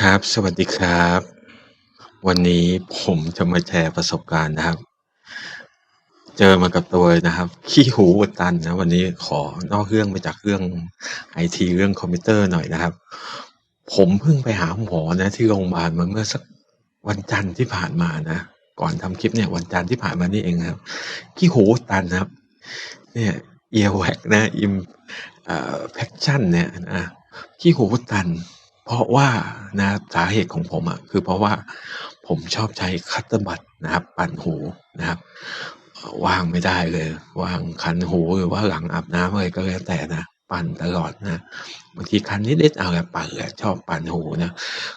ครับ สวัสดีครับ วันนี้ผมจะมาแชร์ประสบการณ์นะครับ เจอมากับตัวเลยนะครับ ขี้หูอุดตันนะ วันนี้ขอนอกเรื่องไปจากเรื่องไอทีเรื่องคอมพิวเตอร์หน่อยนะครับ ผมเพิ่งไปหาหมอนะ ที่โรงพยาบาลมาเมื่อสักวันจันทร์ที่ผ่านมานะ ก่อนทำคลิปเนี่ยวันจันทร์ที่ผ่านมานี่เองครับ ขี้หูอุดตันนะครับ เนี่ย earwax นะ im เอ่อ passion เนี่ยนะขี้หูอุดตัน เพราะว่านะสาเหตุของผมอะคือเพราะว่าผมชอบใช้คัตเตอร์บัดนะครับ ปั่นหูนะครับว่างไม่ได้เลยว่างคันหูหรือว่าหลังอาบน้ำอะไรก็แล้วแต่นะปั่นตลอดนะบางทีคันนิดๆเอาแหละปั่นแหละชอบปั่นหูนะ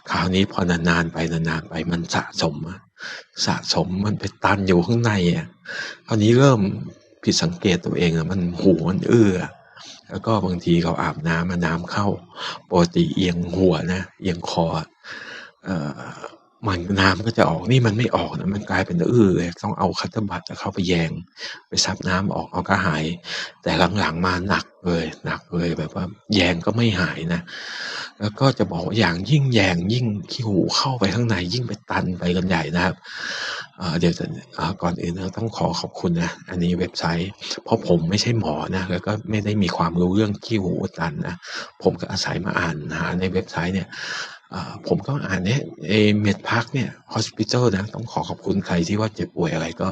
คราวนี้พอนานๆไปนานๆไปมันสะสมอะสะสมมันไปตันอยู่ข้างในอะคราวนี้เริ่มผิดสังเกตตัวเองอะมันหูมันอื้อ แล้วก็บางทีเราอาบน้ำอะน้ำเข้าปกติเอียงหัวนะเอียงคออะเอ่อมันน้ำก็จะออกนี่มันไม่ออกนะมันกลายเป็นอื้อเลยต้องเอาคัตเตอร์บัดอะเข้าไปแยง ไปซับน้ำออกเอาก็หาย แต่หลังๆมาหนักเลยหนักเลยแบบว่า แยงก็ไม่หายนะ แล้วก็จะบอกอย่างยิ่งแยงยิ่งขี้หูเข้าไปข้างในยิ่งไปตันไปกันใหญ่นะครับ เดี๋ยวจะก่อนอื่นต้องขอขอบคุณนะอันนี้เว็บไซต์ เพราะผมไม่ใช่หมอนะแล้วก็ไม่ได้มีความรู้เรื่องขี้หูอุดตันนะผมก็อาศัยมาอ่านหาในเว็บไซต์เนี่ยผมก็อ่านเนี่ยไอ้ Medpark เนี่ย Hospital นะต้องขอขอบคุณใครที่ว่าเจ็บป่วยอะไรก็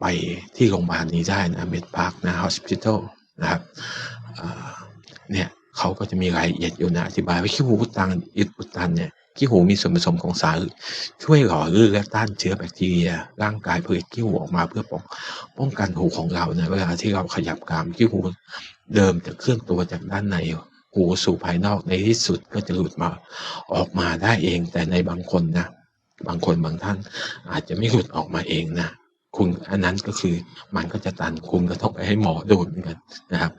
ไปที่โรงพยาบาลนี้ได้นะ Medpark นะ Hospital นะครับเนี่ยเขาก็จะมีรายละเอียดอยู่นะอธิบายว่าขี้หูอุดตันอุดตันเนี่ย ขี้หูมีส่วนผสมของสารช่วยหล่อลื่นและต้านเชื้อแบคทีเรีย ร่างกายผลิตขี้หูออกมาเพื่อป้องป้องกันหูของเราในเวลาที่เราขยับกรามขี้หูเดิมจะเคลื่อนตัวจากด้านในหูสู่ภายนอกในที่สุดก็จะหลุดมาออกมาได้เอง แต่ในบางคนนะ บางคนบางท่านอาจจะไม่หลุดออกมาเองนะคุณอันนั้นก็คือมันก็จะตันคุณก็ต้องไปให้หมอดูเหมือนกันนะครับ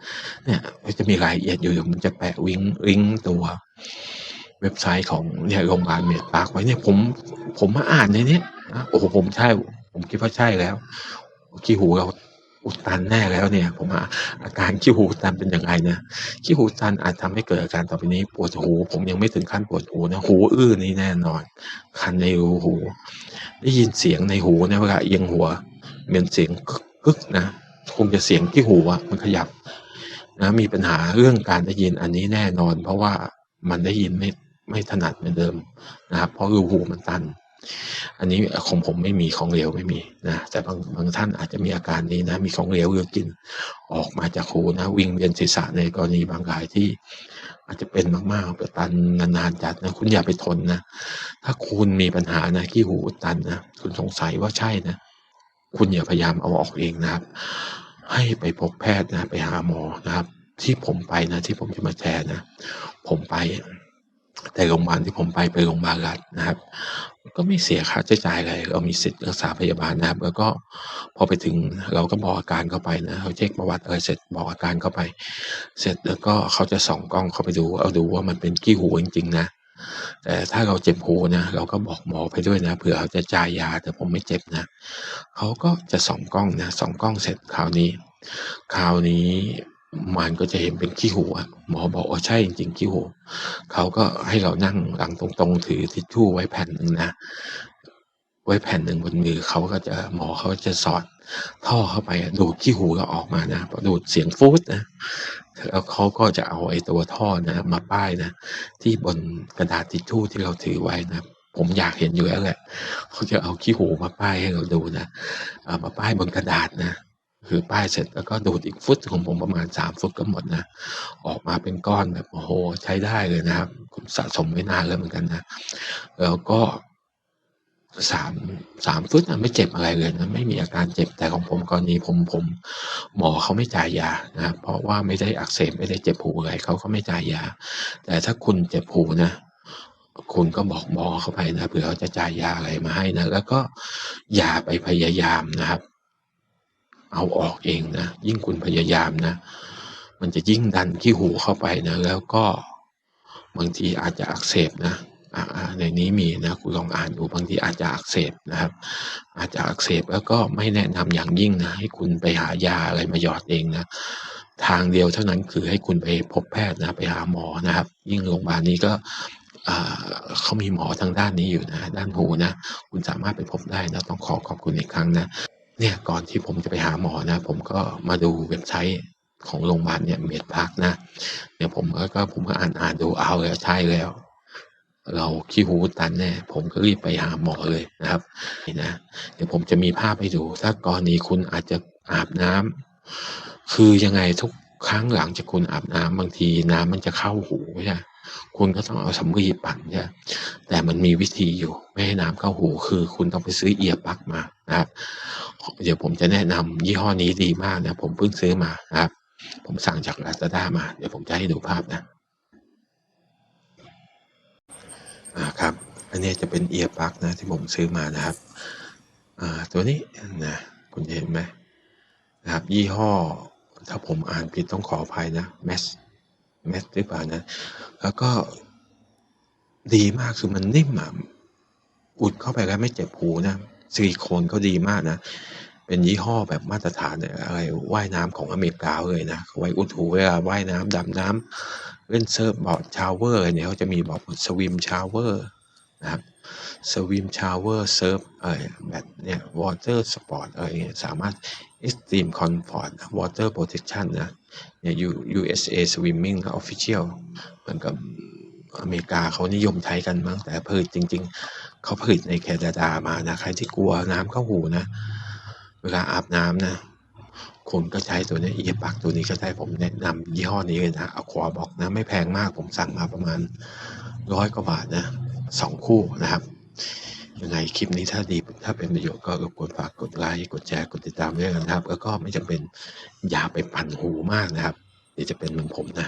เนี่ยก็จะมีรายละเอียดอยู่เดี๋ยวผมจะแปะวิงก์ลิงตัว เว็บไซต์ของเนี่ยโรงพยาบาล Medpark ไว้เนี่ยผมผมมาอ่านในเนี้ยนะโอ้โฮผมใช่ ผมคิดว่าใช่แล้วขี้หูเราอุดตันแน่แล้วเนี่ย ผมว่าอาการขี้หูตันเป็นยังไงนะขี้หูตันอาจทำให้เกิดอาการต่อไปนี้ปวดหู ผมยังไม่ถึงขั้นปวดหูนะหูอื้อนี่แน่นอน คันในรูหู ได้ยินเสียงในหูนะเวลาเอียงหัวเป็นเสียงกึกนะคงจะเสียงที่หูอะมันขยับนะมีปัญหาเรื่องการได้ยินอันนี้แน่นอน เพราะว่ามันได้ยินไม่ ไม่ถนัดเหมือนเดิมนะครับ เพราะรูหูมันตัน อันนี้ของผมไม่มีของเหลวไม่มีนะแต่บางบางท่านอาจจะมีอาการนี้นะมีของเหลวหรือกิน ออกมาจากหูนะวิงเวียนศีรษะในกรณีบางรายที่ อาจจะเป็นมากๆแบบตันนานๆจัดนะคุณอย่าไปทนนะถ้าคุณมีปัญหานะขี้หูตันนะคุณสงสัยว่าใช่นะคุณอย่าพยายามเอาออกเองนะครับ ให้ไปพบแพทย์นะไปหาหมอนะครับ ที่ผมไปนะที่ผมจะมาแชร์นะ ผมไป แต่โรงพยาบาลที่ผมไปเป็นโรงพยาบาลรัฐนะครับ ก็ไม่เสียค่าใช้จ่ายอะไรเรามีสิทธิ์รักษาพยาบาลนะครับ แล้วก็พอไปถึงเราก็บอกอาการเข้าไปนะเราเช็กประวัติอะไรเสร็จบอกอาการเข้าไป เสร็จแล้วก็เขาจะส่องกล้องเข้าไปดู เอาดูว่ามันเป็นขี้หูจริงๆนะแต่ถ้าเราเจ็บหูนะเราก็บอกหมอไปด้วยนะเผื่อเขาจะจ่ายยาแต่ผมไม่เจ็บนะเขาก็จะส่องกล้องนะส่องกล้องเสร็จคราวนี้ คราวนี้ มันก็จะเห็นเป็นขี้หูอะหมอบอกว่าใช่จริงๆขี้หูเขาก็ให้เรานั่งหลังตรงๆ ถือทิชชู่ไว้แผ่นหนึ่งนะ ไว้แผ่นหนึ่งบนมือเขาก็จะหมอเขาจะสอดท่อเข้าไปดูดขี้หูเราออกมานะดูดเสียงฟูดนะแล้วเขาก็จะเอาไอ้ตัวท่อนะมาป้ายนะที่บนกระดาษทิชชู่ที่เราถือไว้นะผมอยากเห็นอยู่แล้วแหละเขาจะเอาขี้หูมาป้ายให้เราดูนะามาป้ายบนกระดาษนะ คือป้ายเสร็จแล้วก็ดูดอีกฟุตของผมประมาณ 3 ฟุตก็หมดนะ ออกมาเป็นก้อนแบบโอ้โฮใช้ได้เลยนะครับผมสะสมไว้นานแล้วเหมือนกันนะ แล้วก็3 3ฟุตอะไม่เจ็บอะไรเลยนะไม่มีอาการเจ็บแต่ของผมกรณีผมผมหมอเขาไม่จ่ายยานะเพราะว่าไม่ได้อักเสบไม่ได้เจ็บหูอะไรเขาก็ไม่จ่ายยา แต่ถ้าคุณเจ็บหูนะคุณก็บอกหมอเข้าไปนะเผื่อเขาจะจ่ายยาอะไรมาให้นะแล้วก็อย่าไปพยายามนะครับ เอาออกเองนะ ยิ่งคุณพยายามนะ มันจะยิ่งดันขี้หูเข้าไปนะ แล้วก็บางทีอาจจะอักเสบนะในนี้มีนะคุณลองอ่านดูบางทีอาจจะอักเสบนะครับ อาจจะอักเสบแล้วก็ไม่แนะนำอย่างยิ่งนะให้คุณไปหายาอะไรมาหยอดเองนะทางเดียวเท่านั้นคือให้คุณไปพบแพทย์นะไปหาหมอนะครับ ยิ่งโรงพยาบาลนี้ก็เขามีหมอทางด้านนี้อยู่นะ ด้านหูนะ คุณสามารถไปพบได้นะต้องขอขอบคุณอีกครั้งนะ เนี่ยก่อนที่ผมจะไปหาหมอนะ ผมก็มาดูเว็บไซต์ของโรงพยาบาลเนี่ยเมดพักนะเนี่ยผมก็ผมก็อ่านอ่านดูเอาแล้วใช่แล้ว เราขี้หูตันแน่ผมก็รีบไปหาหมอเลยนะครับนี่นะเดี๋ยวผมจะมีภาพให้ดู ถ้ากรณีคุณอาจจะอาบน้ำคือยังไงทุกครั้งหลังจากคุณอาบน้ำบางทีน้ำมันจะเข้าหูใช่ คุณก็ต้องเอาสำลีปั่นใช่แต่มันมีวิธีอยู่ ไม่ให้น้ำเข้าหูคือคุณต้องไปซื้อเอียร์ปลั๊กมานะครับ เดี๋ยวผมจะแนะนำยี่ห้อนี้ดีมากนะ ผมเพิ่งซื้อมานะครับ ผมสั่งจากลาซาด้ามา เดี๋ยวผมจะให้ดูภาพนะครับ อันนี้จะเป็นเอียร์ปลั๊กนะที่ผมซื้อมานะครับ อ่า ตัวนี้นะ คุณเห็นไหมนะครับ ยี่ห้อ ถ้าผมอ่านผิดต้องขออภัยนะแมส แมสหรือเปล่านะ แล้วก็ดีมากคือมันนิ่มอะอุดเข้าไปแล้วไม่เจ็บหูนะซิลิโคนก็ดีมากนะ เป็นยี่ห้อแบบมาตรฐานอะไรว่ายน้ำของอเมริกาเลยนะไว้อุดหูเวลาว่ายน้ำดำน้ำเล่นเซิร์ฟบอร์ดชาวเวอร์เนี่ยเขาจะมีบอกสวิมชาวเวอร์ นะครับสวิมชาวเวอร์เซิร์ฟเอะไรแบบเนี่ยวอเตอร์สปอร์ตเงี้ยสามารถ Extreme Comfort Water Protection นะเนี่ย USA Swimming Official เหมือนกับอเมริกาเขานิยมใช้กันมั้งแต่ผลิตจริง ๆ เขาผลิตในแคนาดามานะ ใครที่กลัวน้ำเข้าหูนะ เวลาอาบน้ำนะคุณก็ใช้ตัวนี้เอียปักตัวนี้ก็ได้ผมแนะนำยี่ห้อนี้เลยนะอควาบอกนะ ไม่แพงมากผมสั่งมาประมาณร้อยกว่าบาทนะ สองคู่นะครับยังไงคลิปนี้ถ้าดีถ้าเป็นประโยชน์ก็รบกวนฝากกดไลค์กดแชร์กดติดตามด้วยกันนะครับ แล้วก็ไม่จำเป็นอย่าไปปั่นหูมากนะครับ เดี๋ยวจะเป็นเหมือนผมนะ